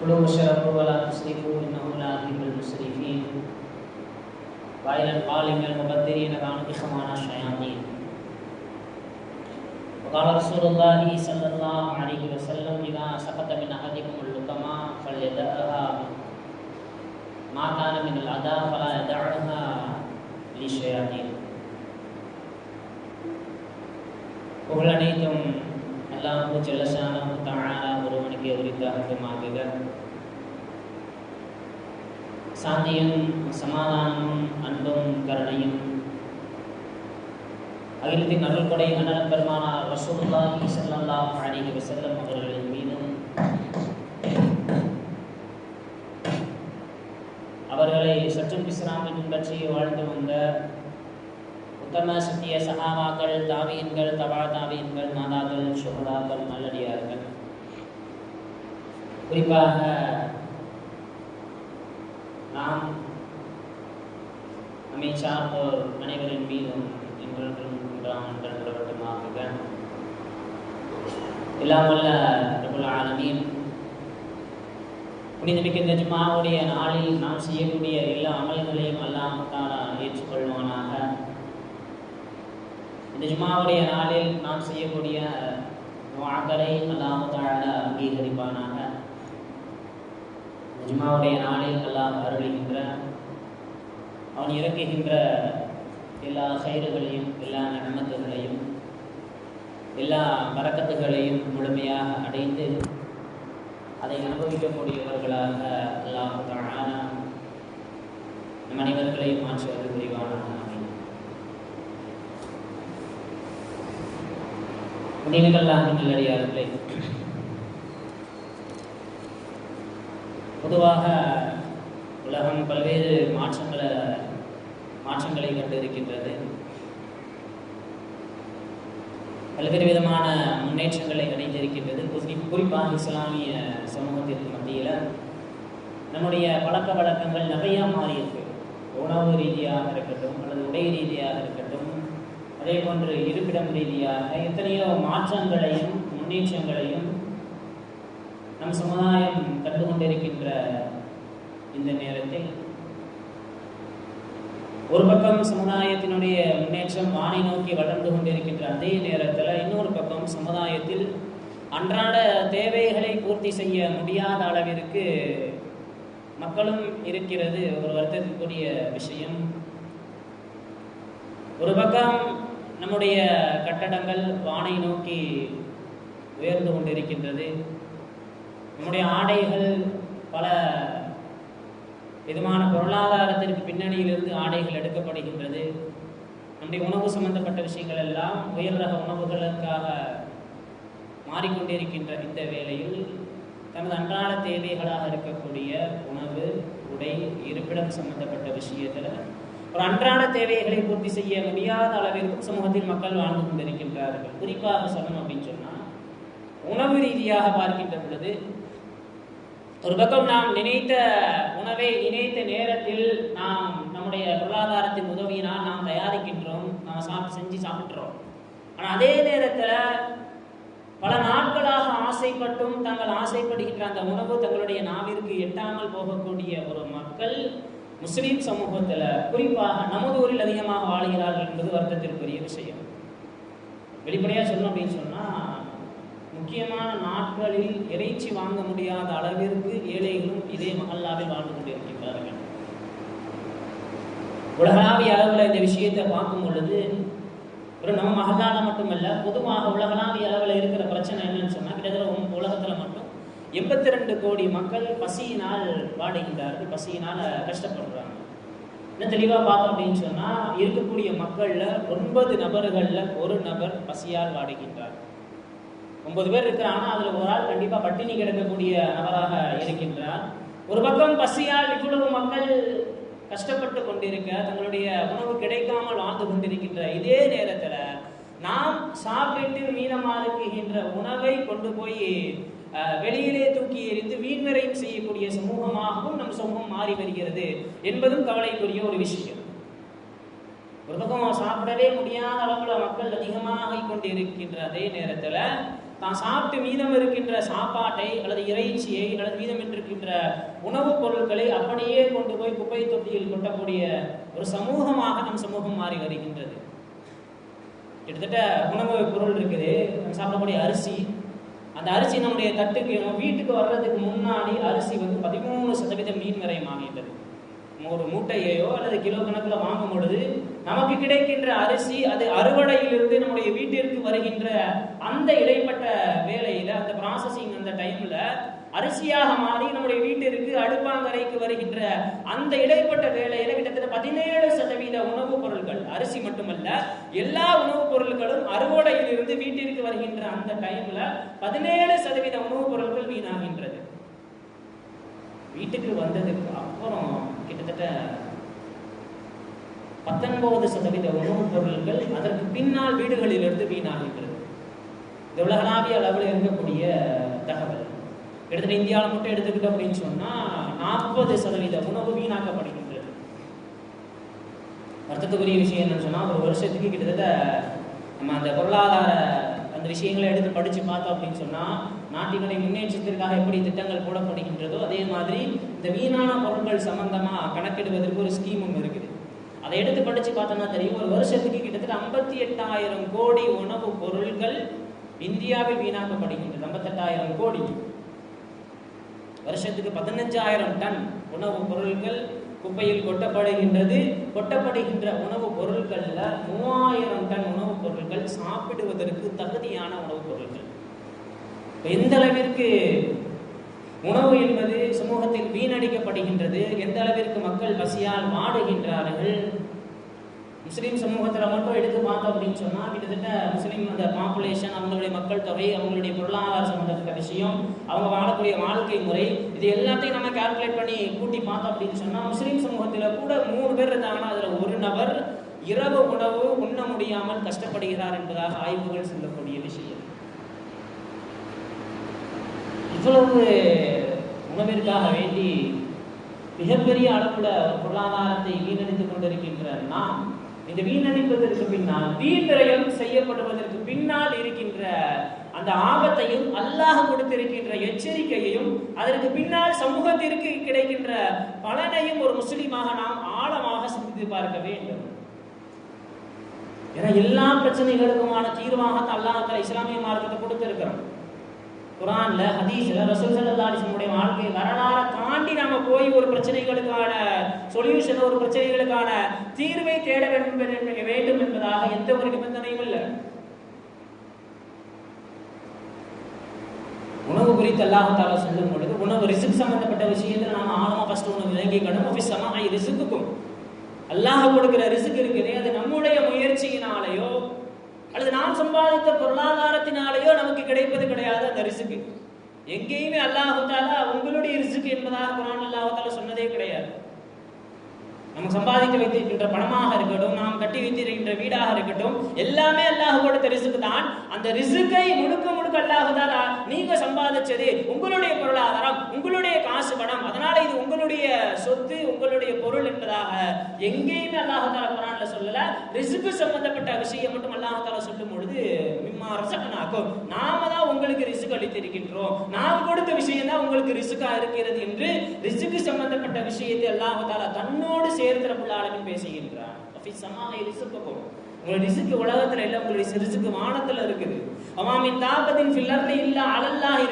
كلوا واشربوا ولا تسرفوا إنه لا يحب المسرفين وإلى القال من المبذرين كانوا إخوان الشياطين وقال رسول الله صلى الله عليه وسلم إذا سقط من أحدكم اللقمة فليدعها ما كان من الأذى فلا يدعها للشياطين புகழ் அனைத்தும் அல்லாஹு ஜல்லஷானஹு தஆலா ஒருவனுக்கு உரித்தாகட்டுமாகுக சாந்தியும் சமாதானமும் அன்பும் கருணையும் அகிலத்தின் அருள் கொடை அண்ணன் பெருமானார் ரசூலுல்லாஹி ஸல்லல்லாஹு அலைஹி வஸல்லம் அவர்களின் மீதும் அவர்களை சற்றும் பிஸ்ராமல் பின்பற்றி வாழ்ந்து வந்த உத்தம சத்திய சகாவாக்கள் தாவியன்கள் தபா தாவியன்கள் மாதாக்கள் சுகதாக்கள் நல்லடியார்கள். குறிப்பாக நாம் நம்மை சார்ந்தோர் அனைவரின் மீதும் என்றென்றும் உண்டாக எல்லாம் வல்ல பிரபுல் ஆலமீன். புனிதமிக்க இந்த ஜுமாவுடைய நாளில் நாம் செய்யக்கூடிய எல்லா அமல்களையும் அல்லாஹ் ஏற்றுக்கொள்வானாக. இந்த ஜுமாவுடைய நாளில் நாம் செய்யக்கூடிய துஆக்களை அல்லாஹ் அங்கீகரிப்பானாக. ஜுமாவுடைய நாளில் அல்லாஹ் அருளுகின்ற அவன் இறக்குகின்ற எல்லா செயல்களையும் எல்லா நடமத்துகளையும் எல்லா பறக்கத்துகளையும் முழுமையாக அடைந்து அதை அனுபவிக்கக்கூடியவர்களாக அல்லாஹ் தாலா நம் அனைவர்களையும் மாற்றுவது புரிவானாக. புனிதங்கள்லாம் நல்லடியார்களே. பொதுவாக உலகம் பல்வேறு மாற்றங்களை மாற்றங்களை கண்டு இருக்கின்றது பல்வேறு விதமான முன்னேற்றங்களை அடைந்திருக்கின்றது. குறிப்பாக இஸ்லாமிய சமூகத்திற்கு மத்தியில் நம்முடைய பழக்க வழக்கங்கள் நிறையா மாறியிருக்கு உணவு ரீதியாக இருக்கட்டும் அல்லது உடை ரீதியாக இருக்கட்டும் அதே போன்று இருப்பிடம் ரீதியாக எத்தனையோ மாற்றங்களையும் முன்னேற்றங்களையும் நம் சமுதாயம் கண்டு கொண்டிருக்கின்ற இந்த நேரத்தில் ஒரு பக்கம் சமுதாயத்தினுடைய முன்னேற்றம் வானை நோக்கி வளர்ந்து கொண்டிருக்கின்ற அதே நேரத்தில் இன்னொரு பக்கம் சமுதாயத்தில் அன்றாட தேவைகளை பூர்த்தி செய்ய முடியாத அளவிற்கு மக்களும் இருக்கிறது ஒரு வருத்தத்துக்குரிய விஷயம். ஒரு பக்கம் நம்முடைய கட்டடங்கள் வானை நோக்கி உயர்ந்து கொண்டிருக்கின்றது. நம்முடைய ஆடைகள் பல விதமான பொருளாதாரத்திற்கு பின்னணியிலிருந்து ஆடைகள் எடுக்கப்படுகின்றது. நம்முடைய உணவு சம்பந்தப்பட்ட விஷயங்கள் எல்லாம் உயர் ரக உணவுகளுக்காக மாறிக்கொண்டிருக்கின்ற இந்த வேளையில் தனது அன்றாட தேவைகளாக இருக்கக்கூடிய உணவு உடை இருப்பிடம் சம்பந்தப்பட்ட விஷயத்தில் ஒரு அன்றாட தேவைகளை பூர்த்தி செய்ய முடியாத அளவிற்கும் சமூகத்தில் மக்கள் வாழ்ந்து கொண்டிருக்கின்றார்கள். குறிப்பாக சொல்லணும் அப்படின்னு சொன்னால் உணவு ரீதியாக பார்க்கின்ற பொழுது ஒரு பக்கம் நாம் நினைத்த உணவை நினைத்த நேரத்தில் நாம் நம்முடைய பொருளாதாரத்தின் உதவியினால் நாம் தயாரிக்கின்றோம் நாம் சாப்பிட்டு செஞ்சு சாப்பிட்றோம் ஆனால் அதே நேரத்தில் பல நாட்களாக ஆசைப்பட்டும் தாங்கள் ஆசைப்படுகின்ற அந்த உணவு தங்களுடைய நாவிற்கு எட்டாமல் போகக்கூடிய ஒரு மக்கள் முஸ்லீம் சமூகத்தில் குறிப்பாக நமது ஊரில் அதிகமாக வாழ்கிறார்கள் என்பது வருத்தத்திற்குரிய விஷயம். வெளிப்படையாக சொல்லணும் அப்படின்னு சொன்னால் முக்கியமான நாட்களில் இறைச்சி வாங்க முடியாத அளவிற்கு ஏழைகளும் இதே மகல்லாவில் வாழ்ந்து கொண்டிருக்கின்றார்கள். உலகளாவிய அளவில் இந்த விஷயத்தை பார்க்கும் பொழுது ஒரு நம்ம மகளால மட்டுமல்ல பொதுவாக உலகளாவிய அளவில் இருக்கிற பிரச்சனை என்னன்னு சொன்னால் கிட்டத்தட்ட உலகத்தில் மட்டும் எண்பத்தி ரெண்டு கோடி மக்கள் பசியினால் வாடுகின்றார்கள் பசியினால் கஷ்டப்படுறாங்க. இன்னும் தெளிவாக பார்த்தோம் அப்படின்னு சொன்னால் இருக்கக்கூடிய மக்களில் ஒன்பது நபர்களில் ஒரு நபர் பசியால் வாடுகின்றார். ஒன்பது பேர் இருக்கிறாங்கன்னா அதில் ஒரு ஆள் கண்டிப்பாக பட்டினி கிடக்கக்கூடிய நபராக இருக்கின்றார். ஒரு பக்கம் பசியால் இவ்வளவு மக்கள் கஷ்டப்பட்டு கொண்டிருக்க தங்களுடைய உணவு கிடைக்காமல் வாழ்ந்து கொண்டிருக்கின்ற இதே நேரத்தில் நாம் சாப்பிட்டு மீதமாக இருக்கின்ற உணவை கொண்டு போய் வெளியிலே தூக்கி எறிந்து வீண்வரையும் செய்யக்கூடிய சமூகமாகவும் நம் சமூகம் மாறி வருகிறது என்பதும் கவலைக்குரிய ஒரு விஷயம். ஒரு சாப்பிடவே முடியாத அளவுல மக்கள் அதிகமாக கொண்டிருக்கின்ற அதே நேரத்துல தான் சாப்பிட்டு மீதம் இருக்கின்ற சாப்பாட்டை அல்லது இறைச்சியை அல்லது மீதம் இருக்கின்ற உணவுப் பொருட்களை அப்படியே கொண்டு போய் குப்பை தொட்டியில் கொட்டக்கூடிய ஒரு சமூகமாக நம் சமூகம் மாறி வருகின்றது. கிட்டத்தட்ட உணவு பொருள் இருக்குது. நம்ம சாப்பிடக்கூடிய அரிசி. அந்த அரிசி நம்முடைய தட்டுக்கு நம்ம வீட்டுக்கு வர்றதுக்கு முன்னாடி அரிசி வந்து பதிமூணு சதவீதம் மீன் நிறையமாகின்றது ஒரு மூட்டையையோ அல்லது கிலோ கணக்கில் வாங்கும் பொழுது நமக்கு கிடைக்கின்ற அரிசி அது அறுவடையிலிருந்து நம்முடைய வீட்டிற்கு வருகின்ற அந்த இடைப்பட்ட வேலையில அந்த ப்ராசஸிங் அந்த டைம்ல அரிசியாக மாறி நம்முடைய வீட்டிற்கு அடுப்பாங்கரைக்கு வருகின்ற அந்த இடைப்பட்ட வேலையில கிட்டத்தட்ட பதினேழு சதவீத உணவுப் பொருட்கள் அரிசி மட்டுமல்ல எல்லா உணவுப் பொருட்களும் அறுவடையிலிருந்து வீட்டிற்கு வருகின்ற அந்த டைம்ல பதினேழு சதவீத உணவுப் பொருட்கள் வீணாகின்றது. வீட்டுக்கு வந்ததுக்கு அப்புறம் கிட்டத்தட்ட பத்தொன்பது சதவீத உணவுப் பொருட்கள் அதற்கு பின்னால் வீடுகளிலிருந்து வீணாகின்றது இந்த உலகளாவிய அளவில் இருக்கக்கூடிய தகவல். கிட்டத்தட்ட இந்தியாவில் மட்டும் எடுத்துக்கிட்டோம் அப்படின்னு சொன்னா நாற்பது சதவீத உணவு வீணாக்கப்படுகின்றது. வருத்தத்துக்குரிய விஷயம் என்னன்னு சொன்னா ஒரு வருஷத்துக்கு கிட்டத்தட்ட நம்ம அந்த பொருளாதார அந்த விஷயங்களை எடுத்து படிச்சு பார்த்தோம் அப்படின்னு சொன்னா நாட்டினுடைய முன்னேற்றத்திற்காக எப்படி திட்டங்கள் போடப்படுகின்றதோ அதே மாதிரி இந்த வீணான பொருட்கள் சம்பந்தமா கணக்கிடுவதற்கு ஒரு ஸ்கீம் இருக்குது. அதை எடுத்து படிச்சு பார்த்தோம்னா தெரியும். ஒரு வருஷத்துக்கு கிட்டத்தட்ட ஐம்பத்தி எட்டாயிரம் கோடி உணவுப் பொருள்கள் இந்தியாவில் வீணாக்கப்படுகின்றது. ஐம்பத்தெட்டாயிரம் கோடி. வருஷத்துக்கு பதினஞ்சாயிரம் டன் உணவு பொருட்கள் குப்பையில் கொட்டப்படுகின்றது. கொட்டப்படுகின்ற உணவுப் பொருட்கள்ல மூவாயிரம் டன் உணவுப் பொருட்கள் சாப்பிடுவதற்கு தகுதியான உணவுப் பொருட்கள் எந்த அளவிற்கு உணவு என்பது சமூகத்தில் வீணடிக்கப்படுகின்றது அளவிற்கு மக்கள் பசியால் வாடுகின்றார்கள் முஸ்லீம் சமூகத்தில் மட்டும் எடுத்து பார்த்தோம் அப்படின்னு சொன்னா கிட்டத்தட்ட முஸ்லீம் அந்த பாப்புலேஷன் அவங்களுடைய மக்கள் தொகை அவங்களுடைய பொருளாதார சம்பந்தப்பட்ட விஷயம் அவங்க வாழக்கூடிய வாழ்க்கை முறை இது எல்லாத்தையும் நம்ம கால்குலேட் பண்ணி கூட்டி பார்த்தோம் அப்படின்னு சொன்னா முஸ்லீம் சமூகத்தில் கூட மூணு பேர் இருந்தாங்கன்னா அதுல ஒரு நபர் இரவு உணவு உண்ண முடியாமல் கஷ்டப்படுகிறார் என்பதாக ஆய்வுகள் சொல்லக்கூடிய விஷயம். இவ்வளவு உணவிற்காக வேண்டி மிகப்பெரிய அளவுல பொருளாதாரத்தை வீணடித்துக் கொண்டிருக்கின்ற நாம். இந்த வீணடிப்பதற்கு பின்னால் வீண்விரயம் செய்யப்படுவதற்கு பின்னால் இருக்கின்ற அந்த ஆபத்தையும் அல்லாஹ் கொடுத்திருக்கின்ற எச்சரிக்கையையும் அதற்கு பின்னால் சமூகத்திற்கு கிடைக்கின்ற பலனையும் ஒரு முஸ்லீமாக நாம் ஆழமாக சிந்தித்து பார்க்க வேண்டும். ஏன்னா எல்லா பிரச்சனைகளுக்குமான தீர்வாக அல்லாஹ் இஸ்லாமிய மார்க்கத்தை கொடுத்திருக்கிறோம். குரான்ல ஹதீஸ்ல ரசூல் ஸல்லல்லாஹு வாழ்க்கை வரலாறை தாண்டி நாம போய் ஒரு பிரச்சனைகளுக்கான சொல்யூஷன் ஒரு பிரச்சனைகளுக்கான தீர்வை தேட வேண்டும் வேண்டும் என்பதாக எந்த ஒரு நிபந்தனையும் இல்லை. உணவு குறித்து அல்லாஹ் சொல்லும் பொழுது உணவு ரிசுக் சம்பந்தப்பட்ட விஷயத்துல நாம ஆழமா ஃபர்ஸ்ட் உணவு விளங்கிக்கணும். ஆஃபீஸ் சமாய் ரிசுக்குக்கும் அல்லாஹ் கொடுக்கிற ரிசுக் இருக்குதே அது நம்முடைய முயற்சியினாலேயோ அல்லது நாம் சம்பாதித்த பொருளாதாரத்தினாலேயோ நமக்கு கிடைப்பது கிடையாது அந்த ரிசுக்கு. எங்கேயுமே அல்லாஹு தாலா உங்களுடைய ரிசுக்கு என்பதாக குரான் அல்லாஹால சொன்னதே கிடையாது. நம்ம சம்பாதிக்க வைத்திருக்கின்ற பணமாக இருக்கட்டும் நாம் கட்டி வைத்திருக்கின்ற வீடாக இருக்கட்டும் எல்லாமே அல்லாஹ் கொடுத்த ரிசுக்கு தான். அந்த ரிசுக்கை முழுக்க முழுக்க அல்லாஹுதாரா நீங்க சம்பாதிச்சது உங்களுடைய பொருளாதாரம் உங்களுடைய காசு பணம். அதனால இது உங்களுடைய சொத்து உங்களுடைய பொருள் என்பதாக எங்கேயுமே அல்லாஹ் சொல்லல. ரிசுக்கு சம்பந்தப்பட்ட விஷயம் மட்டும் அல்லாஹ் தாலா சொல்லும் பொழுது மிம்மா ரசகனாக்கும் நாம தான் உங்களுக்கு ரிசுக்கு அளித்திருக்கின்றோம். நாம் கொடுத்த விஷயம் தான் உங்களுக்கு ரிசுக்கா இருக்கிறது என்று ரிசுக்கு சம்பந்தப்பட்ட விஷயத்தை அல்லாஹ் தாலா தன்னோடு சேர்த்து ரப்புல் பேசுகின்றான். பேசுகின்றார் ஃபி ஸமாஇ உங்களுடைய ரிசுக்கு உலகத்துல இல்ல உங்களுடைய ரிசுக்கு வானத்துல இருக்குது. அமாமின் தாபத்தின் ஃபில் அர்லி அலல்லாஹி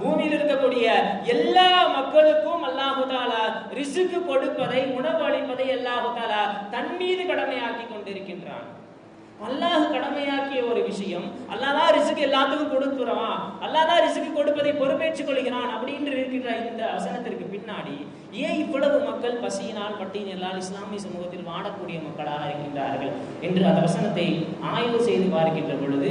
பூமியில் இருக்கக்கூடிய எல்லா மக்களுக்கும் அல்லாஹு தாலா ரிசுக்கு கொடுப்பதை உணவு அளிப்பதை அல்லாஹு தாலா தன் மீது கடமையாக்கி கொண்டிருக்கின்றான். அல்லாஹ் கடமையாக்கிய ஒரு விஷயம் அல்லாஹ் ரிசுக்கு எல்லாத்துக்கும் கொடுத்துறான் அல்லாஹ் தான் ரிசுக்கு கொடுப்பதை பொறுப்பேற்றுக் கொள்கிறான் அப்படின்னு இருக்கிற இந்த வசனத்திற்கு பின்னாடி ஏன் இவ்வளவு மக்கள் பசியினால் பட்டியினால் இஸ்லாமிய சமூகத்தில் வாடக்கூடிய மக்களாக இருக்கின்றார்கள் என்று அந்த வசனத்தை ஆய்வு செய்து பார்க்கின்ற பொழுது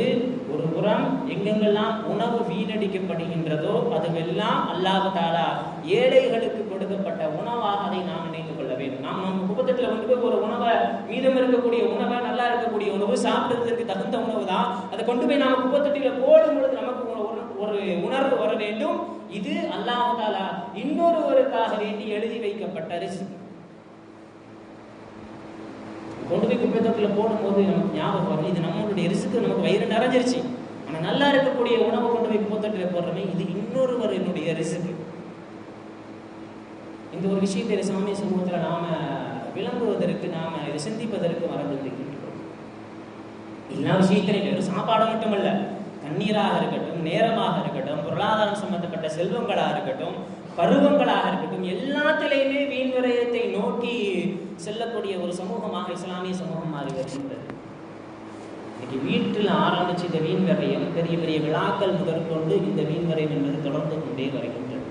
ஒரு புறம் எங்கெங்கெல்லாம் உணவு வீணடிக்கப்படுகின்றதோ அதுவெல்லாம் அல்லாததாலா ஏழைகளுக்கு கொடுக்கப்பட்ட உணவாக அதை நாம் நினைத்துக் கொள்ள வேண்டும். நாம் நம்ம குப்பத்தட்டில் வந்து போய் ஒரு உணவை மீதம் இருக்கக்கூடிய உணவை நல்லா இருக்கக்கூடிய உணவு சாப்பிடுறதுக்கு தகுந்த உணவு தான். அதை கொண்டு போய் நாம் குப்பத்தட்டில போடும் பொழுது நமக்கு ஒரு- ஒரு உணர்வு வர வேண்டும். இது அல்லாஹாலா இன்னொருவருக்காக வேண்டி எழுதி வைக்கப்பட்ட ரிஸ்க். கொண்டு போய் குப்பை போடும்போது நமக்கு ஞாபகம் வரும். இது நம்மளுடைய ரிசுக்கு நமக்கு வயிறு நிறைஞ்சிருச்சு. ஆனால் நல்லா இருக்கக்கூடிய உணவை கொண்டு போய் குப்பை போடுறமே இது என்னுடைய ரிசுக்கு இந்த ஒரு விஷயத்தை இஸ்லாமிய சமூகத்தில் நாம விளம்புவதற்கு நாம இதை சிந்திப்பதற்கு மறந்து இருக்கின்றோம் எல்லா விஷயத்திலையும் வெறும் சாப்பாடு மட்டுமல்ல. தண்ணீராக இருக்கட்டும் நேரமாக இருக்கட்டும் பொருளாதாரம் சம்பந்தப்பட்ட செல்வங்களாக இருக்கட்டும் பருவங்களாக இருக்கட்டும் எல்லாத்திலையுமே வீண் விரயத்தை நோக்கி செல்லக்கூடிய ஒரு சமூகமாக இஸ்லாமிய சமூகம் மாறி வருகின்றது. இன்னைக்கு வீட்டில் ஆரம்பிச்சு இந்த வீண் விரயம் பெரிய பெரிய விழாக்கள் முதற்கொண்டு இந்த வீண் விரயம் என்பது தொடர்ந்து கொண்டே வருகின்றது.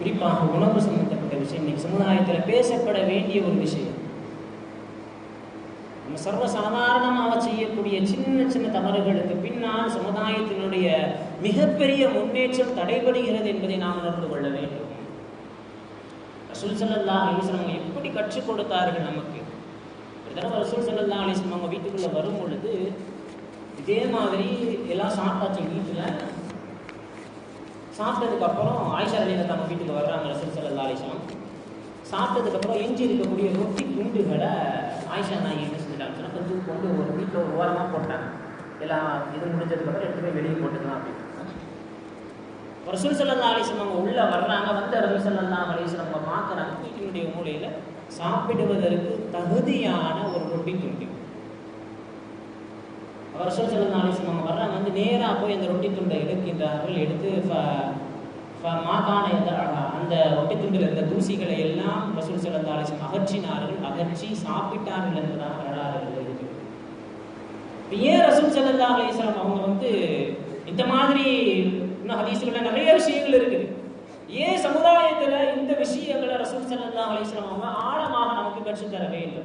குறிப்பாக உணவு சம்பந்தப்பட்ட விஷயம் இன்னைக்கு சமுதாயத்தில் பேசப்பட வேண்டிய ஒரு விஷயம். நம்ம சர்வசாதாரணமாக செய்யக்கூடிய சின்ன சின்ன தவறுகளுக்கு பின்னால் சமுதாயத்தினுடைய மிகப்பெரிய முன்னேற்றம் தடைபடுகிறது என்பதை நாம் உணர்ந்து கொள்ள வேண்டும். ரசூல் ஸல்லல்லாஹு அலைஹி எப்படி கற்றுக் கொடுத்தார்கள் நமக்கு? ஒரு தடவை ரசூல் ஸல்லல்லாஹு அலைஹி அவங்க வீட்டுக்குள்ளே வரும் பொழுது இதே மாதிரி எல்லாம் சாப்பிட்டாச்சு வீட்டில் சாப்பிட்டதுக்கப்புறம் ஆயிஷா அலியில் நம்ம வீட்டுக்கு வர்றாங்க ரசூல் ஸல்லல்லாஹு அலைஹி சாப்பிட்டதுக்கப்புறம் எஞ்சி இருக்கக்கூடிய ரொட்டி குண்டுகளை ஆயிஷா நாயகி தூக்கி கொண்டு ஒரு வீட்டில் ஒரு ஓரமாக போட்டாங்க எல்லாம் இது முடிஞ்சதுக்கப்புறம் எடுத்து போய் வெளியே போட்டுக்கலாம் அப்படின்னு. ரசூல் ஸல்லல்லாஹு ஆலீசன் அவங்க உள்ள வர்றாங்க. வந்து ரசூல் ஸல்லல்லாஹு அலைஹி அவங்க பார்க்குறாங்க. வீட்டினுடைய மூலையில் சாப்பிடுவதற்கு தகுதியான ஒரு ரொட்டி துண்டு ரசூல் ஸல்லல்லாஹு அலைஹி அவங்க வர்றாங்க. வந்து நேரா போய் அந்த ரொட்டி துண்டை எடுக்கின்றார்கள் எடுத்து மாகாண அந்த ரொட்டி துண்டில் இருந்த தூசிகளை எல்லாம் ரசூல் ஸல்லல்லாஹு அலைஹி அகற்றினார்கள். அகற்றி சாப்பிட்டார்கள் என்பதாக வரலாறு ஏன் ரசூல் ஸல்லல்லாஹு அலைஹி அவங்க வந்து இந்த மாதிரி இன்னும் ஹதீஸ்கள்ல நிறைய விஷயங்கள் இருக்குது? ஏன் சமுதாயத்தில் இந்த விஷயங்களை ரசூல் ஸல்லல்லாஹு அலைஹி அவங்க ஆழமாக நமக்கு கற்று தரவே இல்லை?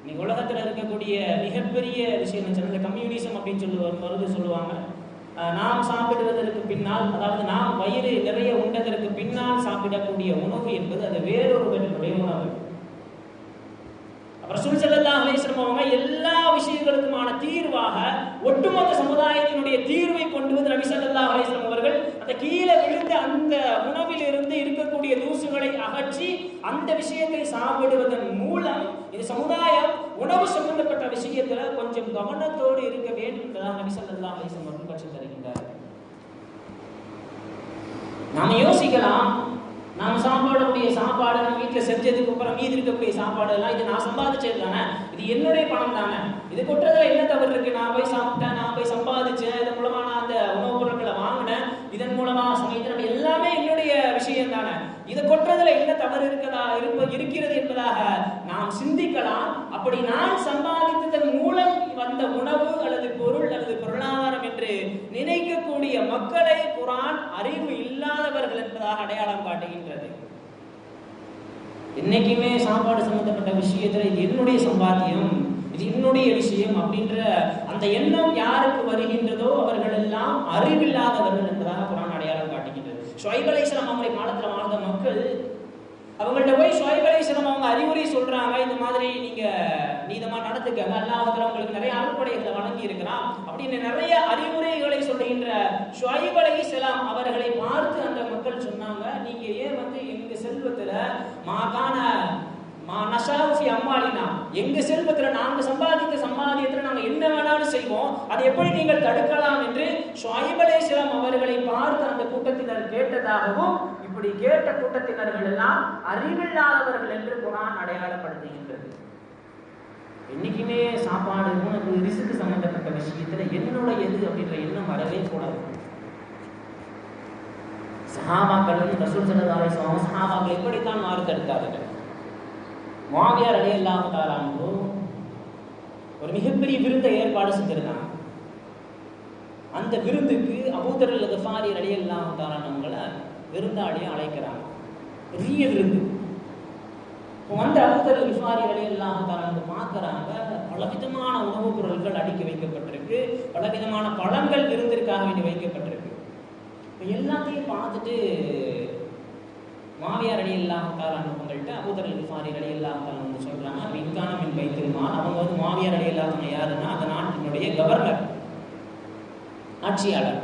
இன்னைக்கு உலகத்தில் இருக்கக்கூடிய மிகப்பெரிய விஷயம் என்ன இந்த கம்யூனிசம் அப்படின்னு சொல்லி மருந்து சொல்லுவாங்க. நாம் சாப்பிடுவதற்கு பின்னால் அதாவது நாம் வயிறு நிறைய உண்டதற்கு பின்னால் சாப்பிடக்கூடிய உணவு என்பது அது வேறொருவனுடைய உணவு. ரசூல் செல்லல்லா அலேஸ்வரம் அவங்க எல்லா விஷயங்களுக்குமான தீர்வாக ஒட்டுமொத்த சமுதாயத்தினுடைய தீர்வை கொண்டு வந்து நபி ஸல்லல்லாஹு அவர்கள் அந்த கீழே விழுந்த அந்த உணவில் இருந்து இருக்கக்கூடிய தூசுகளை அகற்றி அந்த விஷயத்தை சாப்பிடுவதன் மூலம் இந்த சமுதாயம் உணவு சம்பந்தப்பட்ட விஷயத்துல கொஞ்சம் கவனத்தோடு இருக்க வேண்டும் என்பதாக நபி ஸல்லல்லாஹு அலைஹி அவர்கள் கற்றுத் தருகின்றார் நாம யோசிக்கலாம் நாம் சாப்பாடக்கூடிய சாப்பாடு நம்ம வீட்டில் செஞ்சதுக்கு அப்புறம் மீதி இருக்கக்கூடிய சாப்பாடு எல்லாம் இது நான் சம்பாதிச்சது தானே? இது என்னுடைய பணம் தானே? இது கொட்டுறதுல என்ன தவறு இருக்கு? நான் போய் சாப்பிட்டேன் நான் போய் சம்பாதிச்சேன். இதன் மூலமா நான் அந்த உணவுப் பொருட்களை வாங்கினேன். இதன் மூலமா சமயத்தில் எல்லாமே என்னுடைய விஷயம் தானே இது கொட்டுறதுல என்ன தவறு இருக்கதா இருப்ப இருக்கிறது என்பதாக நாம் சிந்திக்கலாம். அப்படி நான் சம்பாதித்ததன் மூலம் வந்த உணவு அல்லது பொருள் அல்லது பொருளாதாரம் என்று நினைக்கக்கூடிய மக்களை குரான் அறிவு இல்லாதவர்கள் என்பதாக அடையாளம் காட்டுகின்றது. என்னைக்குமே சாப்பாடு சம்பந்தப்பட்ட விஷயத்துல இது என்னுடைய சம்பாத்தியம் இது என்னுடைய விஷயம் அப்படின்ற அந்த எண்ணம் யாருக்கு வருகின்றதோ அவர்கள் எல்லாம் அறிவில்லாதவர்கள் என்பதாக காட்டுகின்றது அவங்களை அலைஹிஸ்ஸலாம் அவங்களுடைய வாழ்ந்த மக்கள் அவங்கள்ட்ட போய் ஷொய்ப் அலைஹிஸ்ஸலாம் அவங்க அறிவுரை சொல்றாங்க இந்த மாதிரி நீங்க நீதமா நடந்துக்கங்க அல்லாஹ் உங்களுக்கு நிறைய அறுப்படைகளை வழங்கி இருக்கிறான் அப்படின்னு நிறைய அறிவுரைகளை சொல்கின்ற ஷொய்ப் அலைஹிஸ்ஸலாம் அவர்களை பார்த்து அந்த மக்கள் சொன்னாங்க நீங்க ஏன் வந்து எங்க செல்வத்தில் மாகாண நஷாவுஃபி அம்மாலினா எங்க செல்வத்துல நாங்க சம்பாதித்த சம்பாதியத்துல நாங்க என்ன வேணாலும் செய்வோம் அதை எப்படி நீங்கள் தடுக்கலாம் என்று ஷுவைப் அவர்களை பார்த்து அந்த கூட்டத்தினர் கேட்டதாகவும் இப்படி கேட்ட கூட்டத்தினர்கள் எல்லாம் அறிவில்லாதவர்கள் என்று குரான் அடையாளப்படுத்துகின்றது. என்னைக்குமே சாப்பாடு உணவு ரிசுக்கு சம்பந்தப்பட்ட விஷயத்துல என்னுடையது அப்படின்ற எண்ணம் வரவே கூடாது. சஹாபாக்கள் ரசூல் ஸல்லல்லாஹு அலைஹி வஸல்லம் சஹாபாக்கள் எப்படித்தான் மாறுதெடுத்தார்கள் மாவியார் அலி அல்லாஹு ஒரு மிகப்பெரிய விருந்தை ஏற்பாடு செஞ்சிருந்தாங்க அந்த விருந்துக்கு அபூதரில் கஃபாரி அலி அல்லாஹ் தாரானவங்களை விருந்தாளியும் அழைக்கிறாங்க. பெரிய விருந்து. இப்போ வந்து அபூதர் விஃபாரி அலி அல்லாஹ் தாராங்க பார்க்குறாங்க பலவிதமான உணவுப் பொருட்கள் அடுக்கி வைக்கப்பட்டிருக்கு பலவிதமான பழங்கள் விருந்திற்காக வேண்டி வைக்கப்பட்டிருக்கு. இப்போ எல்லாத்தையும் பார்த்துட்டு மாவியார் அடி இல்லாமட்டால் அவங்கள்ட்ட அபூதர் விஃபாரி அடி இல்லாமட்டால் வந்து சொல்கிறாங்க விஞ்ஞான மின் வைத்திருமான் அவங்க வந்து மாவியார் அடி இல்லாதவங்க யாருன்னா அந்த நாட்டினுடைய கவர்னர் ஆட்சியாளர்.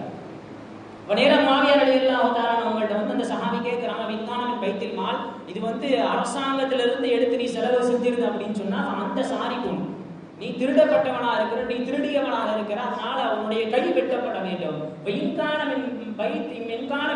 இப்போ நேரம் மாவியார் அடி இல்லாமட்டால் அவங்கள்ட்ட வந்து அந்த சஹாபி கேட்குறாங்க. விஞ்ஞான மின் வைத்திருமால் இது வந்து அரசாங்கத்திலிருந்து எடுத்து நீ செலவு செஞ்சிருந்த அப்படின்னு சொன்னா அந்த சாரி போகணும் நீ திருடப்பட்டவனா இருக்கிற நீ திருடியவனாக இருக்கிற அதனால அவனுடைய கை வெட்டப்பட வேண்டும். வெயின்கான மின் வைத்தி மென்கான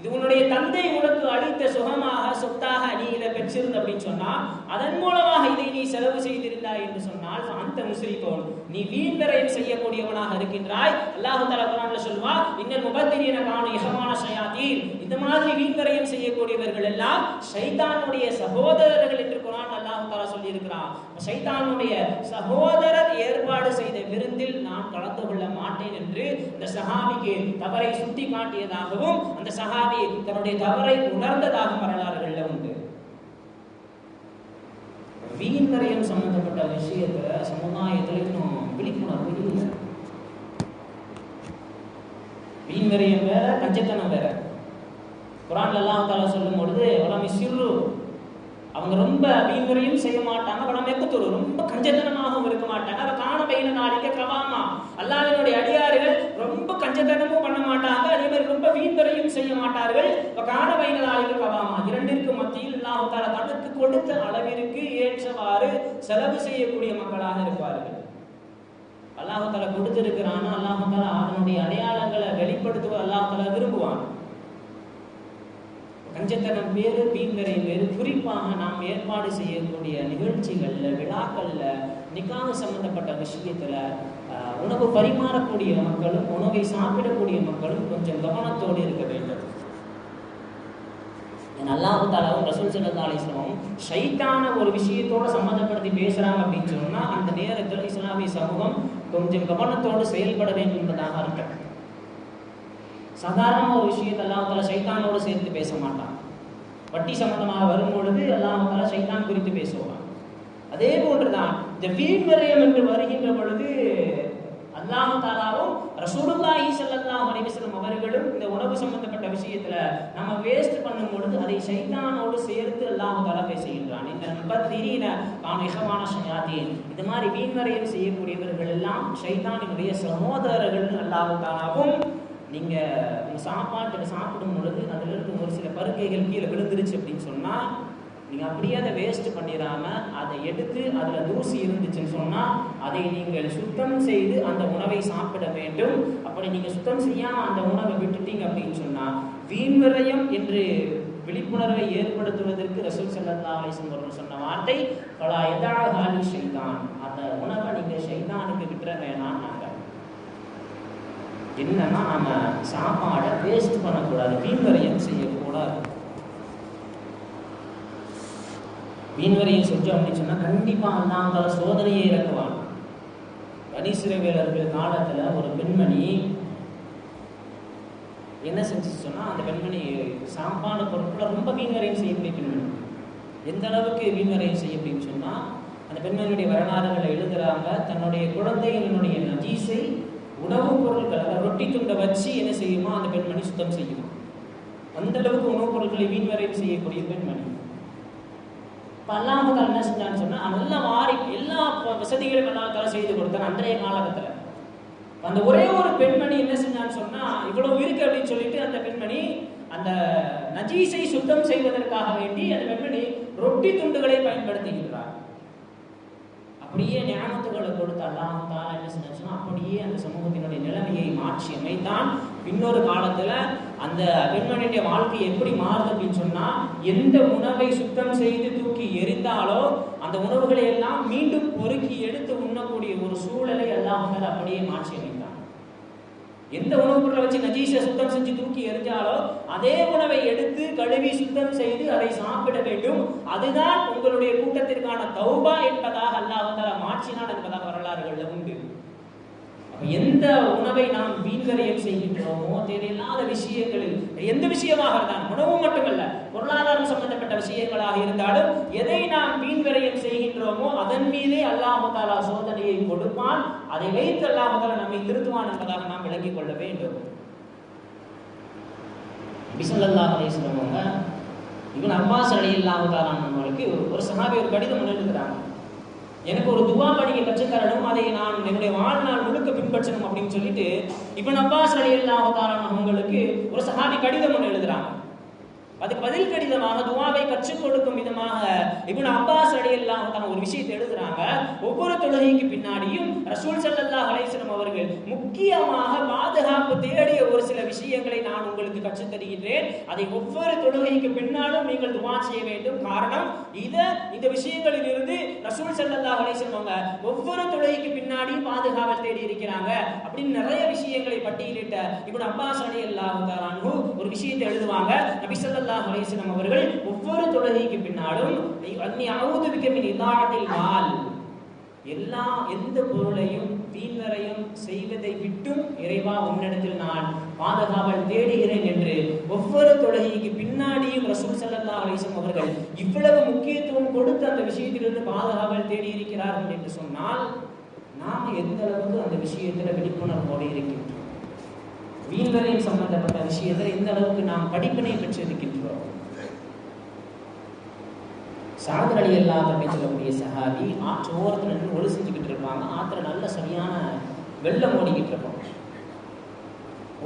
இது உன்னுடைய தந்தை உனக்கு அளித்த சுகமாக சொத்தாக நீ இதை பெற்றிருந்த அப்படின்னு சொன்னா அதன் மூலமாக இதை நீ செலவு செய்திருந்தாய் என்று சொன்னால் அந்த முஸ்லிமோன் நீ வீண் செய்யக்கூடியவனாக இருக்கின்றாய். அல்லாஹு தஆலா குர்ஆன்ல சொல்வா இன்னும் முபத்திரியன காணும் இகமான சயாதீர் இந்த மாதிரி வீண் செய்யக்கூடியவர்கள் எல்லாம் சைதானுடைய சகோதரர்கள் என்று குரான் அல்லாஹு தாலா சொல்லி இருக்கிறான் ஷைத்தானுடைய சகோதரர் ஏற்பாடு செய்த விருந்தில் நான் கலந்து கொள்ள மாட்டேன் என்று இந்த சஹாபிக்கு தவறை சுட்டி காட்டியதாகவும் அந்த சஹாபி தன்னுடைய தவறை உணர்ந்ததாக வரலாறுகள்ல உண்டு. வீண் சம்பந்தப்பட்ட விஷயத்துல சமுதாயத்தில் இன்னும் விழிப்புணர்வு இல்லை. வீண் வேற கஞ்சத்தனம் வேற. குரான்ல எல்லாம் தாலா சொல்லும் பொழுது வளமை சிறு அவங்க ரொம்ப வீண்முறையும் செய்ய மாட்டாங்க. பணம் எக்கத்தூர் ரொம்ப கஞ்சத்தனமாகவும் இருக்க மாட்டாங்க. அவ காண பையன நாளைக்கு கவாமா? அல்லாவினுடைய அடியாறுகள் ரொம்ப கஞ்சத்தனமும் பண்ண மாட்டாங்க. அதே மாதிரி ரொம்ப வீண்முறையும் செய்ய மாட்டார்கள். இப்ப காண பையன நாளைக்கு கவாமா? இரண்டிற்கு மத்தியில் அல்லாஹ் தனக்கு கொடுத்த அளவிற்கு ஏற்றவாறு செலவு செய்யக்கூடிய மக்களாக இருப்பார்கள். அல்லாஹ் தாலா கொடுத்திருக்கிறான்னா அல்லாஹ் தாலா அடையாளங்களை வெளிப்படுத்துவ அல்லாஹ் விரும்புவான். கஞ்சத்தனம் வேறு பீங்கரை வேறு குறிப்பாக நாம் ஏற்பாடு செய்யக்கூடிய நிகழ்ச்சிகள்ல விழாக்கள்ல நிக்காக சம்பந்தப்பட்ட விஷயத்துல ஆஹ், உணவு பரிமாறக்கூடிய மக்களும் உணவை சாப்பிடக்கூடிய மக்களும் கொஞ்சம் கவனத்தோடு இருக்க வேண்டும். அல்லாஹு தாலாவும் ரசூல் சல்லா அலிஸ்லாமும் ஷைத்தான ஒரு விஷயத்தோட சம்மந்தப்படுத்தி பேசுறாங்க அப்படின்னு சொன்னால் அந்த நேரத்தில் இஸ்லாமிய சமூகம் கொஞ்சம் கவனத்தோடு செயல்பட வேண்டும் என்பதாக இருக்கிறது சாதாரணமாக ஒரு விஷயத்தை எல்லாம் தாலா சைத்தானோடு சேர்த்து பேச மாட்டான் வட்டி சம்பந்தமாக வரும் பொழுது அல்லாஹ் தாலா சைத்தான் குறித்து பேசுவான் அதே போன்றுதான் இந்த வீண் விரயம் என்று வருகின்ற பொழுது அல்லாஹ் தாலாவும் ரசூலுல்லாஹி ஸல்லல்லாஹு அலைஹி அவர்களும் இந்த உணவு சம்பந்தப்பட்ட விஷயத்துல நம்ம வேஸ்ட் பண்ணும் பொழுது அதை சைத்தானோடு சேர்த்து அல்லாஹ் தாலா பேசுகின்றான். இந்த முபத்திரீன தான் இஹவான ஷயாத்தீன் இது மாதிரி வீண்வரையம் செய்யக்கூடியவர்கள் எல்லாம் சைத்தானினுடைய சகோதரர்கள் அல்லாஹ் தாலாவும் நீங்கள் உங்க சாப்பிடும் பொழுது அதில் இருக்கும் ஒரு சில பருக்கைகள் கீழே விழுந்துருச்சு அப்படின்னு சொன்னால் நீங்கள் அப்படியே அதை வேஸ்ட் பண்ணிடாம அதை எடுத்து அதில் தூசி இருந்துச்சுன்னு சொன்னால் அதை நீங்கள் சுத்தம் செய்து அந்த உணவை சாப்பிட வேண்டும். அப்படி நீங்கள் சுத்தம் செய்யாமல் அந்த உணவை விட்டுட்டீங்க அப்படின்னு சொன்னால் வீண் விரயம் என்று விழிப்புணர்வை ஏற்படுத்துவதற்கு ரசூல் ஸல்லல்லாஹு அலிசன் அவர்கள் சொன்ன வார்த்தை பலா எதாகாலி செய்தான் அந்த உணவை நீங்கள் செய்தானுக்கு விட்டுற வேணாம். என்னன்னா நாம சாப்பாடை வேஸ்ட் பண்ணக்கூடாது. மீன்வரையும் செய்யக்கூடாது. மீன்வரையும் செஞ்சோம் அப்படின்னு சொன்னா கண்டிப்பா நாங்கள் சோதனையை இறக்குவான் பனிசிறவேலர்கள் காலத்துல ஒரு பெண்மணி என்ன செஞ்சு சொன்னா அந்த பெண்மணி சாப்பாடு பொருட்களை ரொம்ப மீன்வரையும் செய்யக்கூடிய பெண்மணி எந்த அளவுக்கு மீன்வரையும் செய்ய அப்படின்னு சொன்னா அந்த பெண்மணியுடைய வரலாறுகளை எழுதுறாங்க. தன்னுடைய குழந்தைகளினுடைய நஜீஸை உணவுப் பொருட்கள் அதாவது ரொட்டி துண்டை வச்சு என்ன செய்யுமோ அந்த பெண்மணி சுத்தம் செய்யும்? அந்த அளவுக்கு உணவுப் பொருட்களை வீண்வரையும் செய்யக்கூடிய பெண்மணி. இப்போ என்ன செஞ்சான்னு சொன்னால் நல்ல வாரி எல்லா வசதிகளும் வசதிகளையும் செய்து கொடுத்தான் அன்றைய காலகட்டத்தில். அந்த ஒரே ஒரு பெண்மணி என்ன செஞ்சான்னு சொன்னால் இவ்வளவு இருக்கு அப்படின்னு சொல்லிட்டு அந்த பெண்மணி அந்த நஜீஸை சுத்தம் செய்வதற்காக வேண்டி அந்த பெண்மணி ரொட்டி துண்டுகளை பயன்படுத்துகின்றார். அப்படியே ஞாபகத்துகளை கொடுத்த அல்லாஹ் தாலா என்ன செஞ்சாச்சுன்னா அப்படியே அந்த சமூகத்தினுடைய நிலைமையை மாற்றி அமைத்தான். இன்னொரு காலத்துல அந்த பெண்மணியுடைய வாழ்க்கை எப்படி மாறுது அப்படின்னு சொன்னா எந்த உணவை சுத்தம் செய்து தூக்கி எரிந்தாலோ அந்த உணவுகளை எல்லாம் மீண்டும் பொறுக்கி எடுத்து உண்ணக்கூடிய ஒரு சூழலை அல்லாஹ் அப்படியே மாற்றி அமைத்தான். எந்த உணவுப் பொருளை வச்சு நஜீஸை சுத்தம் செஞ்சு தூக்கி எரிஞ்சாலோ அதே உணவை எடுத்து கழுவி சுத்தம் செய்து அதை சாப்பிட வேண்டும். அதுதான் உங்களுடைய கூட்டத்திற்கான தௌபா என்பதாக அல்லாஹ் மாற்றினான் என்பதாக வரலாறுகள்ல உண்டு. எந்த உணவை நாம் வீண்வரையம் செய்கின்றோமோ தேவையில்லாத விஷயங்களில் எந்த விஷயமாக இருந்தாலும் உணவு மட்டுமல்ல பொருளாதாரம் சம்பந்தப்பட்ட விஷயங்களாக இருந்தாலும் எதை நாம் வீண்வரையம் செய்கின்றோமோ அதன் மீதே அல்லாஹாலா சோதனையை கொடுப்பான். அதை வைத்து அல்லாஹு நம்மை திருத்துவான் என்பதாக நாம் விளங்கிக் கொள்ள வேண்டும். பிசல்லாஹ் அலிஸ்லம் அவங்க இவன் அப்பாஸ் அலி இல்லாம நம்மளுக்கு ஒரு சகாபி ஒரு கடிதம் ஒன்று எழுதுறாங்க எனக்கு ஒரு துவா படிக்க கற்றுத்தரணும் அதை நான் என்னுடைய வாழ்நாள் முழுக்க பின்பற்றணும் அப்படின்னு சொல்லிட்டு இவன் நப்பாஸ் அலி இல்லாம அவங்களுக்கு ஒரு சஹாபி கடிதம் ஒன்று எழுதுறாங்க. அது பதில் கடிதமாக துவாவை கற்றுக் கொடுக்கும் விதமாக இப்னு அப்பாஸ் அடியெல்லாம் தான் ஒரு விஷயத்தை எழுதுறாங்க. ஒவ்வொரு தொழுகைக்கு பின்னாடியும் ரசூல் ஸல்லல்லாஹு அலைஹி அவர்கள் முக்கியமாக பாதுகாப்பு தேடிய ஒரு சில விஷயங்களை நான் உங்களுக்கு கற்றுத் தருகின்றேன். அதை ஒவ்வொரு தொழுகைக்கு பின்னாலும் நீங்கள் துவா செய்ய வேண்டும். காரணம் இத இந்த விஷயங்களில் இருந்து ரசூல் ஸல்லல்லாஹு அலைஹி அவங்க ஒவ்வொரு தொழுகைக்கு பின்னாடியும் பாதுகாவல் தேடி இருக்கிறாங்க. அப்படின்னு நிறைய விஷயங்களை பட்டியலிட்ட இப்னு அப்பாஸ் அடியெல்லாம் ஒரு விஷயத்தை எழுதுவாங்க. நபி ஸல்லல்லாஹு அலைஹி வஸல்லம் அவர்கள் ஒவ்வொரு தொழுகைக்கு பின்னாலும் அன்னி அவுது மின் மால். எல்லா எந்த பொருளையும் வீண்வரையும் செய்வதை விட்டும் இறைவா உன்னிடத்தில் நான் பாதுகாவல் தேடுகிறேன் என்று ஒவ்வொரு தொழுகைக்கு பின்னாடியும் ரசூல் சல்லா அலிசம் அவர்கள் இவ்வளவு முக்கியத்துவம் கொடுத்து அந்த விஷயத்திலிருந்து பாதுகாவல் தேடி இருக்கிறார்கள் என்று சொன்னால் நாம் எந்த அளவுக்கு அந்த விஷயத்தில் விழிப்புணர்வோடு இருக்கின்றோம்? வீண்வரையும் சம்பந்தப்பட்ட விஷயத்தில் எந்த அளவுக்கு நாம் படிப்பினை பெற்றிருக்கின்றோம்? சாகர் அலி அல்லா அப்படின்னு சொல்லக்கூடிய சஹாபி ஆற்று ஓரத்தில் நின்று ஒளி செஞ்சுக்கிட்டு இருப்பாங்க. ஆற்றுல நல்ல சரியான வெள்ளம் ஓடிக்கிட்டு இருப்பாங்க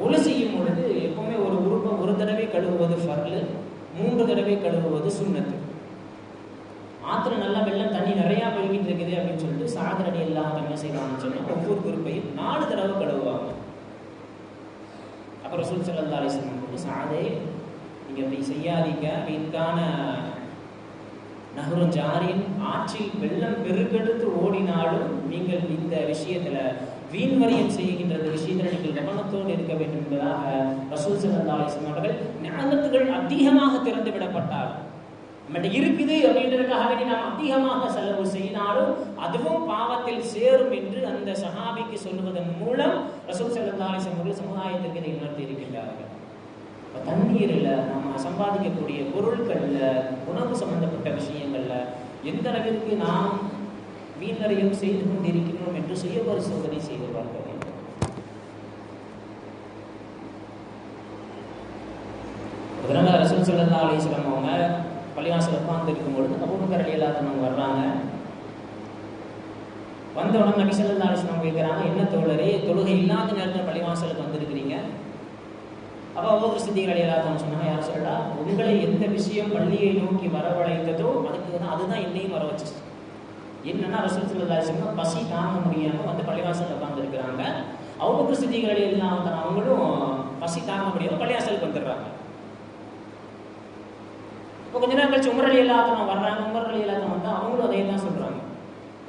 ஒளி செய்யும் பொழுது எப்பவுமே ஒரு உருப்பை ஒரு தடவை கழுவுவது ஃபர்லு மூன்று தடவை கழுவுவது சுண்ணத்து. ஆற்றுல நல்லா வெள்ளம் தண்ணி நிறையா பெருகிட்டு இருக்குது அப்படின்னு சொல்லிட்டு சாகர் அடி இல்லாத என்ன செய்வாங்கன்னு சொன்னால் ஒவ்வொரு குறிப்பையும் நாலு தடவை கழுவுவாங்க. அப்புறம் ரசூல் ஸல்லல்லாஹு சாதே நீங்க அப்படி செய்யாதீங்க. இதுக்கான நகரும் ஜாரின் ஆற்றில் வெள்ளம் பெருக்கெடுத்து ஓடினாலும் நீங்கள் இந்த விஷயத்துல வீண்வரியம் செய்கின்ற விஷயத்துல நீங்கள் கவனத்தோடு இருக்க வேண்டும் என்பதாக ரசூல் ஸல்லல்லாஹு அலைஹி அவர்கள் ஞானத்துகள் அதிகமாக திறந்து விடப்பட்டார். நம்மகிட்ட இருக்குது அப்படின்றதுக்காக வேண்டி நாம் அதிகமாக செலவு செய்தாலும் அதுவும் பாவத்தில் சேரும் என்று அந்த சஹாபிக்கு சொல்லுவதன் மூலம் ரசூல் ஸல்லல்லாஹு அலைஹி அவர்கள் சமுதாயத்திற்கு இதை உணர்த்தி இருக்கின்றார்கள். தண்ணீரில் நம்ம சம்பாதிக்கக்கூடிய பொருட்கள்ல உணவு சம்பந்தப்பட்ட விஷயங்கள்ல எந்த அளவிற்கு நாம் வீணரையும் செய்து கொண்டிருக்கிறோம் என்று சுய பரிசோதனை செய்து பார்க்க வேண்டும். அதனால ரசூல் ஸல்லல்லாஹு அலைஹி அவங்க பள்ளிவாசல் உட்கார்ந்து இருக்கும் பொழுது அபூபக்கர் ரலியல்லாஹு அன்ஹு வர்றாங்க. வந்த உடனே நபி சொல்லா அலிஸ்லாம் வஸல்லம் கேட்குறாங்க என்ன தோழரே தொழுகை இல்லாத நேரத்தில் பள்ளிவாசலுக்கு வந்திருக்கிறீங்க? அப்போ அவ்வளோ சித்திக் ரலியல்லாஹு சொன்னாங்க. யார் சொல்லா உங்களை எந்த விஷயம் பள்ளியை நோக்கி வரவழைத்ததோ அதுக்கு தான் அதுதான் என்னையும் வர வச்சு என்னன்னா ரசூல் ஸல்லல்லாஹு பசி தாங்க முடியாமல் வந்து பள்ளிவாசலில் உட்காந்துருக்கிறாங்க அவங்க அபூபக்கர் சித்திக் அவங்களும் பசி தாங்க முடியாமல் பள்ளிவாசலுக்கு வந்துடுறாங்க. இப்போ கொஞ்ச நேரம் கழிச்சு உமர் அலி இல்லாதவங்க வர்றாங்க. உமர் இல்லாதவங்க வந்தால் அவங்களும் அதே தான் சொல்கிறாங்க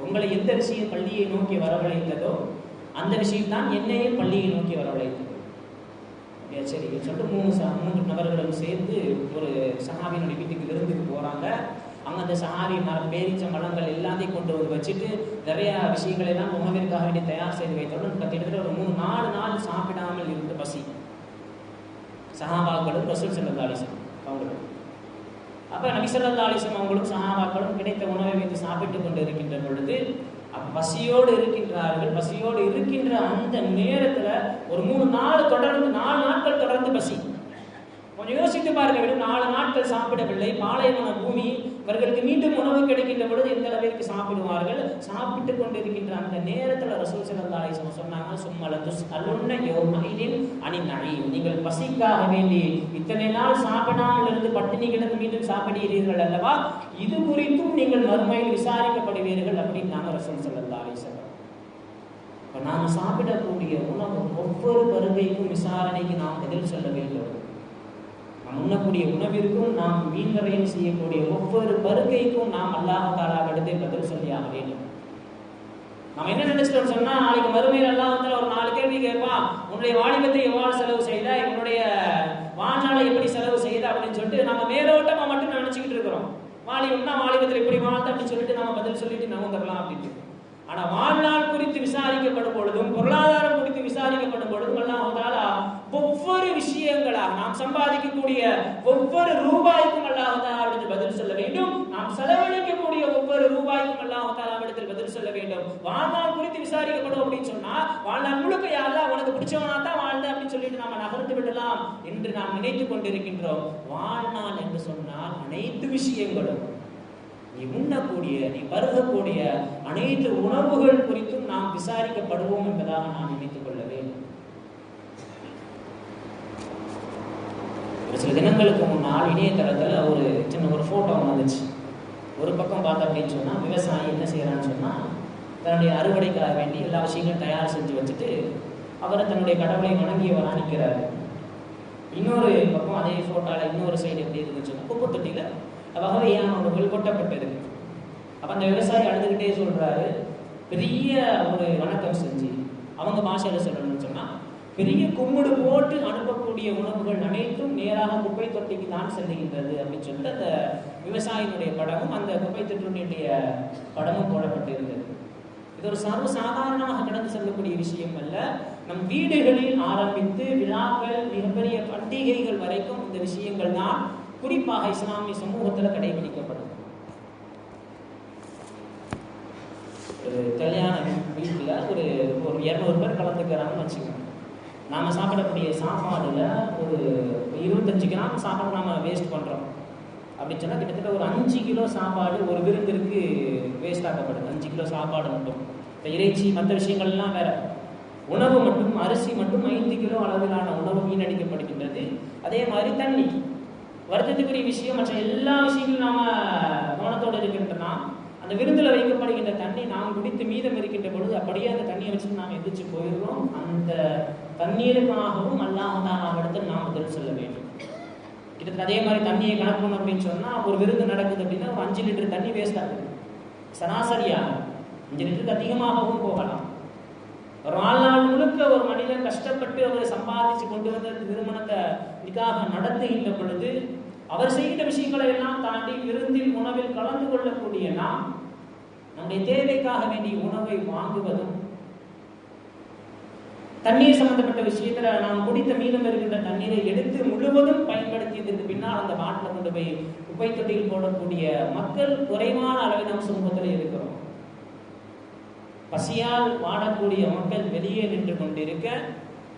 உங்களை எந்த விஷயம் பள்ளியை நோக்கி வரவழைத்ததோ அந்த விஷயம் தான் என்னையும் பள்ளியை நோக்கி வரவழைத்தது. சரி சொல்லிட்டு மூணு ச மூன்று நபர்களும் சேர்ந்து ஒரு சஹாபியினுடைய வீட்டுக்கு விருந்துக்கு போகிறாங்க அங்கே அந்த சஹாபி மரம் பேரிச்ச மரங்கள் எல்லாத்தையும் கொண்டு வந்து வச்சுட்டு நிறைய விஷயங்கள் எல்லாம் உணவிற்காக வேண்டி தயார் செய்து வைத்தவுடன் கிட்டத்தட்ட ஒரு மூணு நாலு நாள் சாப்பிடாமல் இருந்த பசி. சஹாபாக்களும் ரசூல் ஸல்லல்லாஹு அலைஹி அவங்களும். அப்ப நபி ஆலிசம் அலைஹி அவங்களும் சஹாபாக்களும் கிடைத்த உணவை வைத்து சாப்பிட்டு கொண்டு இருக்கின்ற பொழுது பசியோடு இருக்கின்றார்கள். பசியோடு இருக்கின்ற அந்த நேரத்துல ஒரு மூணு நாள் தொடர்ந்து நாலு நாட்கள் தொடர்ந்து பசி. கொஞ்சம் யோசித்து பாருங்கள் வெறும் நாலு நாட்கள் சாப்பிடவில்லை. பாலைவன பூமி இவர்களுக்கு மீண்டும் உணவு கிடைக்கின்ற பொழுது எந்த அளவிற்கு சாப்பிடுவார்கள்? சாப்பிட்டு கொண்டிருக்கின்ற அந்த நேரத்துல ரசூல் ஸல்லல்லாஹு சொன்னாங்க சும்மல துஸ் அலுன்ன யௌமைதின் அணி நயீம் நீங்கள் பசிக்காக வேண்டி இத்தனை நாள் சாப்பிடாமல் இருந்து பட்டினி கிடந்து மீண்டும் சாப்பிடுகிறீர்கள் அல்லவா? இது குறித்தும் நீங்கள் மறுமையில் விசாரிக்கப்படுவீர்கள் அப்படின்னாங்க ரசூல் சிறந்தார் இப்போ நாம் சாப்பிடக்கூடிய உணவு ஒவ்வொரு பருகைக்கும் விசாரணைக்கு நாம் எதிர் சொல்ல வேண்டும். நாம் உண்ணக்கூடிய உணவிற்கும் நாம் மீன்வரையும் செய்யக்கூடிய ஒவ்வொரு பருக்கைக்கும் நாம் அல்லாஹ் தாலாவிடத்தே பதில் சொல்லியாக வேண்டும். நம்ம என்ன நினைச்சிட்டோம் சொன்னா நாளைக்கு மறுமையில் வந்து ஒரு நாலு கேள்வி கேட்பான் உன்னுடைய வாலிபத்தை எவ்வாறு செலவு செய்த? என்னுடைய வாழ்நாளை எப்படி செலவு செய்த? அப்படின்னு சொல்லிட்டு நம்ம மேலோட்டமா மட்டும் நினைச்சுக்கிட்டு இருக்கிறோம். வாலிபம்னா வாலிபத்தில் எப்படி வாழ்ந்த அப்படின்னு சொல்லிட்டு நம்ம பதில் சொல்லிட்டு நம்ம தரலாம் அப்படின்ட்டு. ஆனா வாழ்நாள் குறித்து விசாரிக்கப்படும் பொழுதும் பொருளாதாரம் குறித்து விசாரிக்கப்படும் பொழுதும் அல்லாஹ் ஒவ்வொரு விஷயங்களாக நாம் சம்பாதிக்கக்கூடிய ஒவ்வொரு ரூபாய்க்கும் அல்லாஹ் தாலாவிடத்தில் பதில் சொல்ல வேண்டும். நாம் செலவழிக்கக்கூடிய ஒவ்வொரு ரூபாய்க்கும் அல்லாஹ் தாலாவிடத்தில் பதில் சொல்ல வேண்டும். வாழ்நாள் குறித்து விசாரிக்கப்படும் அப்படின்னு சொன்னா வாழ்நாள் முழுக்க யாரெல்லாம் உனக்கு பிடிச்சவனா தான் வாழ்ந்த அப்படின்னு சொல்லிட்டு நாம நகர்ந்து விடலாம் என்று நாம் நினைத்துக் கொண்டிருக்கின்றோம். வாழ்நாள் என்று சொன்னால் அனைத்து விஷயங்களும். நீ உண்ணக்கூடிய நீ பருகக்கூடிய அனைத்து உணவுகள் குறித்தும் நாம் விசாரிக்கப்படுவோம் என்பதாக நாம் நினைத்துக் கொள்ள வேண்டும். ஒரு சில தினங்களுக்கு முன்னால் இணையதளத்தில் ஒரு சின்ன ஒரு ஃபோட்டோ வந்துச்சு. ஒரு பக்கம் பார்த்தோம் அப்படின்னு சொன்னால் விவசாயி என்ன செய்கிறான்னு சொன்னால் தன்னுடைய அறுவடைக்காக வேண்டி எல்லா விஷயங்களும் தயார் செஞ்சு வச்சுட்டு அவரை தன்னுடைய கடவுளை வணங்கியவர் வராணிக்கிறாரு இன்னொரு பக்கம் அதே ஃபோட்டோவில் இன்னொரு சைடு எப்படி இருக்குன்னு சொன்னால் குப்பை தொட்டியில் வகையான அவர்கள் கொட்டப்பட்டிருக்கு அப்போ அந்த விவசாயி அழுதுகிட்டே சொல்கிறாரு பெரிய ஒரு வணக்கம் செஞ்சு அவங்க பாஷையில் சொல்லணும்னு சொன்னால் பெரிய கும்பிடு போட்டு அனுப்பக்கூடிய உணவுகள் அனைத்தும் நேராக குப்பை தொட்டிக்கு தான் செல்லுகின்றது அப்படின்னு சொல்லிட்டு அந்த விவசாயினுடைய படமும் அந்த குப்பை தொட்டினுடைய படமும் போடப்பட்டு இருந்தது இது ஒரு சர்வ சாதாரணமாக கடந்து செல்லக்கூடிய விஷயம் அல்ல. நம் வீடுகளில் ஆரம்பித்து விழாக்கள் மிகப்பெரிய பண்டிகைகள் வரைக்கும் இந்த விஷயங்கள் தான் குறிப்பாக இஸ்லாமிய சமூகத்தில் கடைபிடிக்கப்படும். ஒரு கல்யாண வீட்டில் ஒரு ஒரு இரநூறு பேர் கலந்துக்கிறாங்கன்னு வச்சுக்கோங்க. நாம் சாப்பிடக்கூடிய சாப்பாடுல ஒரு இருபத்தஞ்சு கிராம் சாப்பாடு நாம் வேஸ்ட் பண்ணுறோம் அப்படின்னு சொன்னால் கிட்டத்தட்ட ஒரு அஞ்சு கிலோ சாப்பாடு ஒரு விருந்திற்கு வேஸ்ட் ஆக்கப்படுது அஞ்சு கிலோ சாப்பாடு மட்டும். இப்போ இறைச்சி மற்ற விஷயங்கள்லாம் வேற. உணவு மட்டும் அரிசி மட்டும் ஐந்து கிலோ அளவிலான உணவு வீணடிக்கப்படுகின்றது. அதே மாதிரி தண்ணி. வருத்தத்துக்குரிய விஷயம் மற்ற எல்லா விஷயங்களும் நாம கவனத்தோடு இருக்கின்றனா அந்த விருந்தில் வைக்கப்படுகின்ற தண்ணி நாம் குடித்து மீதம் இருக்கின்ற பொழுது அப்படியே அந்த தண்ணியை வச்சு நாம் எதிர்த்து போயிடுறோம். அந்த தண்ணீருக்காகவும் அல்லாஹ் எடுத்து நாம் பதில் சொல்ல வேண்டும். கிட்டத்தட்ட அதே மாதிரி தண்ணியை கணக்கு அப்படின்னு சொன்னால் ஒரு விருந்து நடக்குது அப்படின்னா ஒரு அஞ்சு லிட்டர் தண்ணி வேஸ்ட் ஆகுது. சராசரியாக அஞ்சு லிட்டருக்கு அதிகமாகவும் போகலாம். வாழ்நாள் முழுக்க ஒரு மனிதன் கஷ்டப்பட்டு அவர் சம்பாதிச்சு கொண்டு வந்த திருமணத்தை இதுக்காக நடத்துகின்ற பொழுது அவர் செய்கின்ற விஷயங்களை எல்லாம் தாண்டி விருந்தில் உணவில் கலந்து கொள்ளக்கூடிய நாம் நம்முடைய தேவைக்காக வேண்டிய உணவை வாங்குவதும் தண்ணீர் சம்பந்தப்பட்ட விஷயத்துல நாம் குடித்த மீதம் இருக்கின்ற தண்ணீரை எடுத்து முழுவதும் பயன்படுத்தியதற்கு பின்னால் அந்த பாட்டில் கொண்டு போய் குப்பை தொட்டியில் போடக்கூடிய மக்கள் குறைவான அளவில் நம் சமூகத்தில் பசியால் வாடக்கூடிய மக்கள் வெளியே நின்று கொண்டிருக்க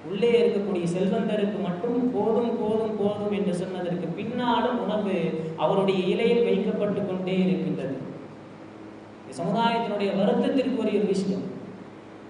உள்ளே இருக்கக்கூடிய செல்வந்தருக்கு மட்டும் போதும் போதும் போதும் என்று சொன்னதற்கு பின்னாலும் உணவு அவருடைய இலையில் வைக்கப்பட்டு கொண்டே இருக்கின்றது. சமுதாயத்தினுடைய வருத்தத்திற்குரிய ஒரு விஷயம்.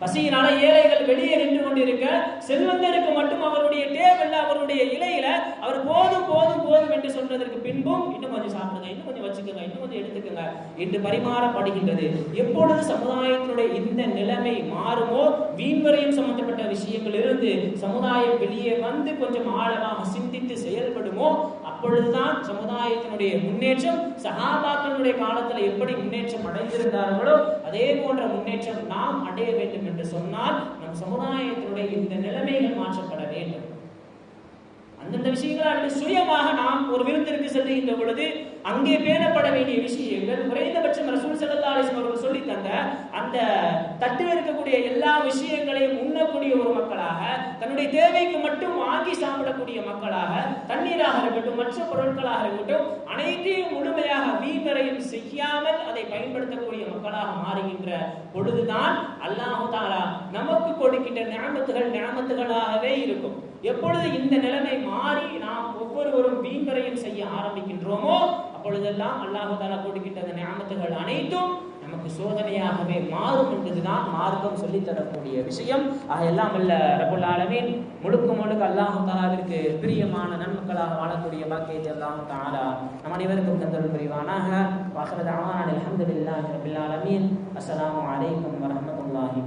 பசியினால ஏழைகள் வெளியே நின்று கொண்டிருக்க செல்வந்தருக்கு மட்டும் அவருடைய டேபிள்ல அவருடைய இலையில அவர் போதும் போதும் போதும் என்று சொன்னதற்கு பின்பும் இன்னும் கொஞ்சம் சாப்பிடுங்க இன்னும் கொஞ்சம் வச்சுக்கோங்க இன்னும் கொஞ்சம் எடுத்துக்கோங்க என்று பரிமாறப்படுகின்றது. எப்பொழுது சமுதாயத்தினுடைய இந்த நிலைமை மாறுமோ வீண்வரையும் சம்பந்தப்பட்ட விஷயங்களிலிருந்து சமுதாயம் வெளியே வந்து கொஞ்சம் ஆழமாக சிந்தித்து செயல்படுமோ அப்பொழுதுதான் சமுதாயத்தினுடைய முன்னேற்றம் சகாபாக்களுடைய காலத்துல எப்படி முன்னேற்றம் அடைந்திருந்தார்களோ அதே போன்ற முன்னேற்றம் நாம் அடைய வேண்டும் என்று சொன்னால் நம் சமுதாயத்தினுடைய இந்த நிலைமைகள் மாற்றப்பட வேண்டும். அந்தந்த விஷயங்களை சுயமாக நாம் ஒரு விருந்திற்கு செல்லுகின்ற பொழுது அங்கே பேணப்பட வேண்டிய விஷயங்கள் குறைந்தபட்சம் ரசூல் சல்லா அலிஸ்லாம் அவர்கள் சொல்லி தந்த அந்த தட்டில் இருக்கக்கூடிய எல்லா விஷயங்களையும் உண்ணக்கூடிய ஒரு மக்களாக தன்னுடைய தேவைக்கு மட்டும் வாங்கி சாப்பிடக்கூடிய மக்களாக தண்ணீராக இருக்கட்டும் மற்ற பொருட்களாக இருக்கட்டும் அனைத்தையும் முழுமையாக வீணரையும் செய்யாமல் அதை பயன்படுத்தக்கூடிய மக்களாக மாறுகின்ற பொழுதுதான் அல்லாஹு தாலா நமக்கு கொடுக்கின்ற ஞாபகத்துகள் நியமத்துகளாகவே இருக்கும். எப்பொழுது இந்த நிலைமை மாறி நாம் ஒவ்வொருவரும் வீண்வரையும் செய்ய ஆரம்பிக்கின்றோமோ அப்பொழுதெல்லாம் அல்லாஹு தாலா கொடுக்கின்ற அந்த அனைத்தும் நமக்கு சோதனையாகவே மாறும் என்பதுதான் மார்க்கம் சொல்லித் தரக்கூடிய விஷயம். ஆக எல்லாம் அல்ல ரபுல் ஆலமீன். முழுக்க முழுக்க அல்லாஹு தாலாவிற்கு பிரியமான நன்மக்களாக வாழக்கூடிய பாக்கியத்தை அல்லாஹு தாலா நம் அனைவருக்கும் தந்தல் புரிவானாக. வாசரத் அமான் அலமதுல்லாஹி ரபுல் ஆலமீன். அஸ்லாம் வலைக்கம் வரமத்துல்லாஹி